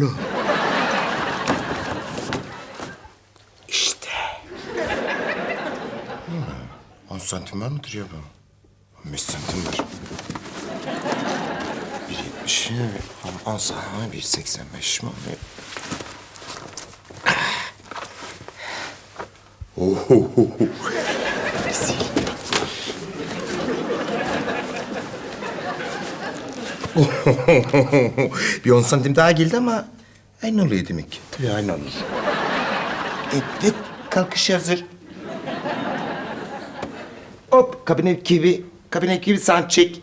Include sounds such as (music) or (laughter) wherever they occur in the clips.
Ulan. İşte. Hmm, 10 santim var mıdır ya bu? 15 santim var. 1.70 mi? 10 santim mi? 1.85 mi? Oho. Rezil. (laughs) bir 10 santim daha geldi ama aynı oluyor demek ki. Tabii aynı olur. Evet, kalkış hazır. Hop, kabine gibi, kabine gibi sen çek.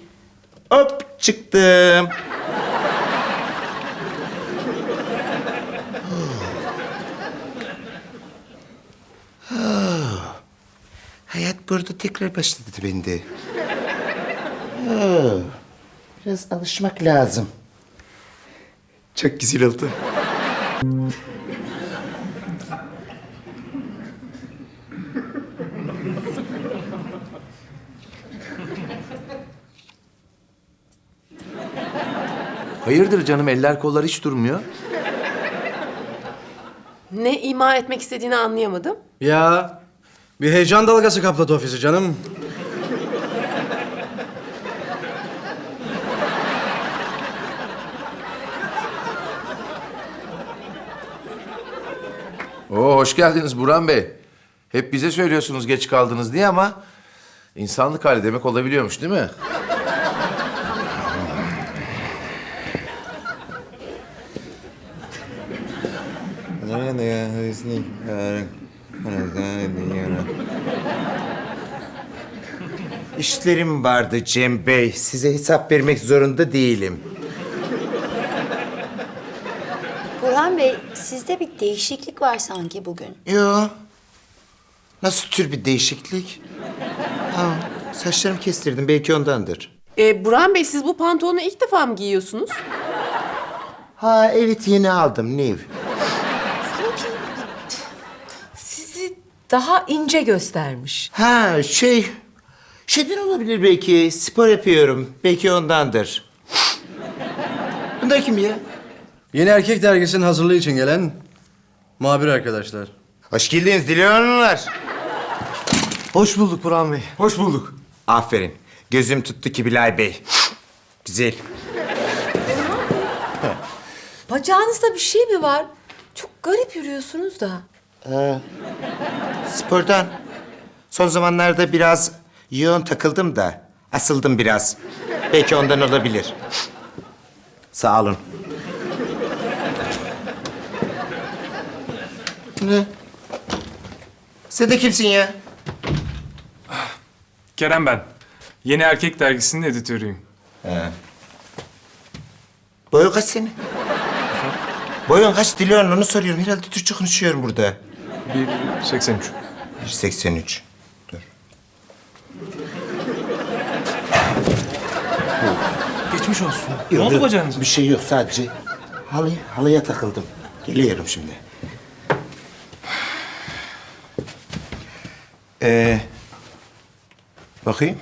Hop, çıktım. Ah. Hayat burada tekrar başladı bende. Ah. Biraz alışmak lazım. Çok güzel oldu. Hayırdır canım eller kollar hiç durmuyor. Ne ima etmek istediğini anlayamadım. Ya bir heyecan dalgası kapladı ofisi canım. Oo hoş geldiniz Burhan Bey. Hep bize söylüyorsunuz geç kaldınız diye ama insanlık hali demek olabiliyormuş değil mi? İşlerim vardı Cem Bey. Size hesap vermek zorunda değilim. Bey, sizde bir değişiklik var sanki bugün. Yo. Nasıl tür bir değişiklik? Ha, saçlarımı kestirdim. Belki ondandır. Ee, Burhan Bey siz bu pantolonu ilk defa mı giyiyorsunuz? Ha evet yeni aldım. New. Sizi daha ince göstermiş. Ha şey... Şeyden olabilir belki. Spor yapıyorum. Belki ondandır. Bunlar kim ya? Yeni Erkek Dergisi'nin hazırlığı için gelen muhabir arkadaşlar. Hoş geldiniz Dile Hanımlar. Hoş bulduk Burhan Bey. Hoş bulduk. Aferin. Gözüm tuttu ki Bilal Bey. Güzel. Bacağınızda bir şey mi var? Çok garip yürüyorsunuz da. Spordan. Son zamanlarda biraz yoğun takıldım da. Asıldım biraz. Belki ondan olabilir. Sağ olun. Ne? Sen de kimsin ya? Kerem ben. Yeni Erkek Dergisi'nin editörüyüm. Boyun kaç senin? Boyun kaç Dilihan onu soruyorum. Herhalde Türkçe konuşuyorum burada. 1.83. 183. Dur. Geçmiş olsun. ne oldu bacağınıza? Bir şey yok sadece. Halı, halıya takıldım. Geliyorum şimdi. Ee, bakayım.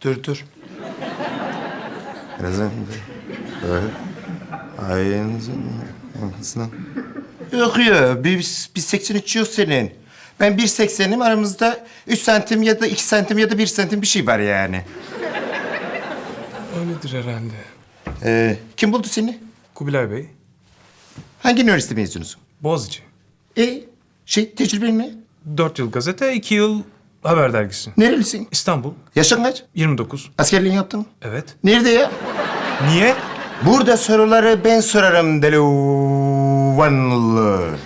Dur dur. Birazdan böyle. Ayağınızın arkasından. Yok ya, bir, bir 83 yok senin. Ben 1.80'im aramızda 3 santim ya da 2 santim ya da 1 santim bir şey var yani. Öyledir herhalde. Ee, kim buldu seni? Kubilay Bey. Hangi üniversite mezunusun? Boğaziçi. E şey tecrüben ne? Dört yıl gazete, iki yıl haber dergisi. Nerelisin? İstanbul. Yaşın kaç? 29. Askerliğini yaptın mı? Evet. Nerede ya? Niye? Burada soruları ben sorarım Delivanlı. (laughs)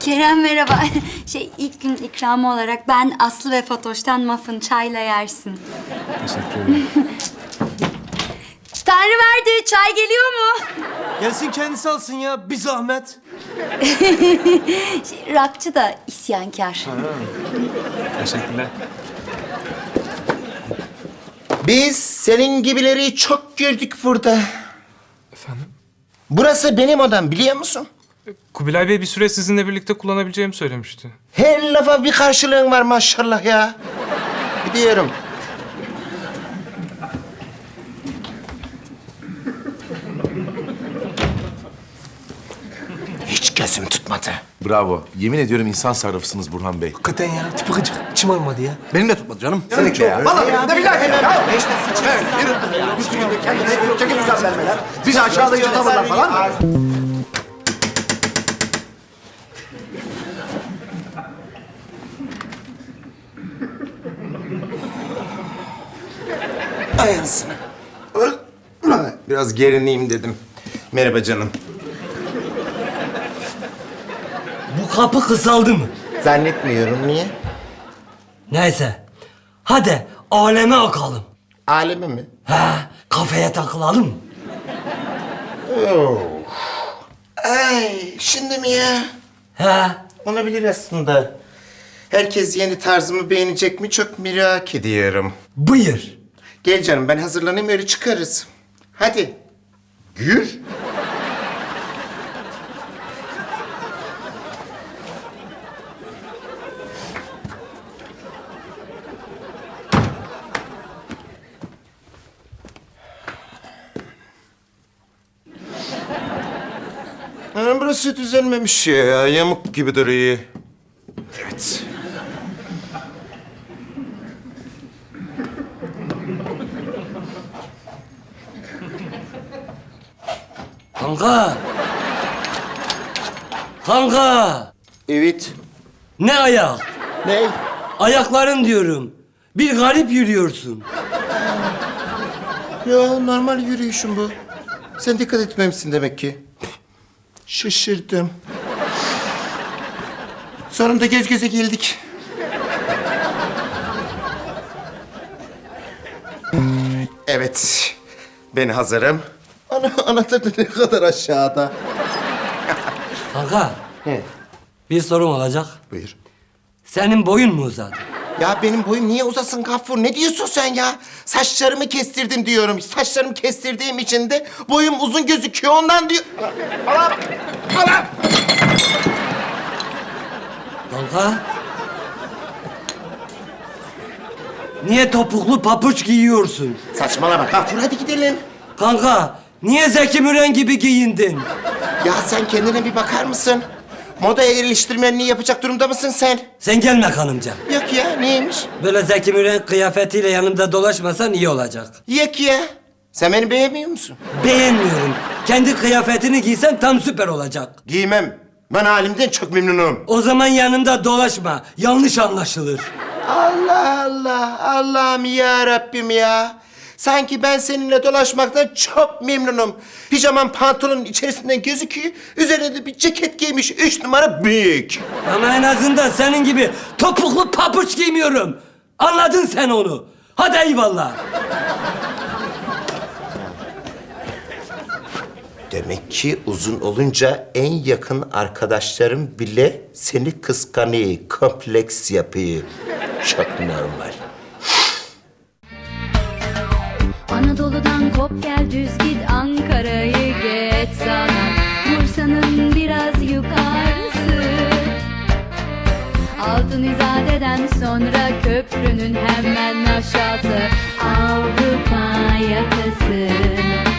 Kerem merhaba. (laughs) Şey ilk gün ikramı olarak ben Aslı ve Fatoş'tan muffin çayla yersin. Teşekkür ederim. (laughs) Tanrı verdi. Çay geliyor mu? Gelsin kendisi alsın ya bir zahmet. (laughs) Rakçı da isyankar. Teşekkürler. Biz senin gibileri çok gördük burada. Efendim? Burası benim odam biliyor musun? Kubilay Bey bir süre sizinle birlikte kullanabileceğimi söylemişti. Her lafa bir karşılığın var maşallah ya. Gidiyorum. Gözüm tutmadı. Bravo. Yemin ediyorum insan sarrafısınız Burhan Bey. Hakikaten ya. Tipi gıcık. İçim almadı ya. Benim de tutmadı canım. Seninki ya. Vallahi ya. Bir dakika ya. Evet, yürü. Üstünde kendine çekil uzak vermeler. Bizi aşağılayıcı tavırlar falan. Ay anasını. Biraz gerineyim dedim. Merhaba canım. Bu kapı kısaldı mı? Zannetmiyorum. Niye? Neyse. Hadi aleme akalım. Alemi mi? He, kafeye takılalım. Ay şimdi mi ya? He, Olabilir aslında. Herkes yeni tarzımı beğenecek mi çok merak ediyorum. buyur. Gel canım ben hazırlanayım öyle çıkarız. Hadi. Gür. Ha, burası düzelmemiş ya. Yamuk gibi duruyor. Evet. Kanka. Kanka. Evet. Ne ayak? Ne? Ayakların diyorum. Bir garip yürüyorsun. Ya normal yürüyüşüm bu. Sen dikkat etmemişsin demek ki. Şaşırdım. Sonunda göz göze geldik. Evet. Ben hazırım. Ana, anahtar da ne kadar aşağıda. Kanka. He. Bir sorum olacak. Buyur. Senin boyun mu uzadı? Ya benim boyum niye uzasın Gaffur? Ne diyorsun sen ya? Saçlarımı kestirdim diyorum. Saçlarımı kestirdiğim için de boyum uzun gözüküyor ondan diyor. Anam! Anam! Kanka. Niye topuklu papuç giyiyorsun? Saçmalama Gaffur hadi gidelim. Kanka, niye Zeki Müren gibi giyindin? Ya sen kendine bir bakar mısın? Moda eleştirmenliği yapacak durumda mısın sen? Sen gelme hanımca. Yok ya neymiş? Böyle Zeki Müren kıyafetiyle yanımda dolaşmasan iyi olacak. Yok ya. Sen beni beğenmiyor musun? Beğenmiyorum. Kendi kıyafetini giysen tam süper olacak. Giymem. Ben halimden çok memnunum. O zaman yanımda dolaşma. Yanlış anlaşılır. Allah Allah. Allah'ım ya Rabbim ya. Sanki ben seninle dolaşmaktan çok memnunum. Pijamam pantolonun içerisinden gözüküyor. Üzerine de bir ceket giymiş. Üç numara büyük. Ama en azından senin gibi topuklu papuç giymiyorum. Anladın sen onu. Hadi eyvallah. Demek ki uzun olunca en yakın arkadaşlarım bile seni kıskanıyor, kompleks yapıyor. Çok normal. Anadolu'dan kop gel düz git Ankara'yı geç sana. Bursa'nın biraz yukarısı. Altın İzade'den sonra köprünün hemen aşağısı. Avrupa yakası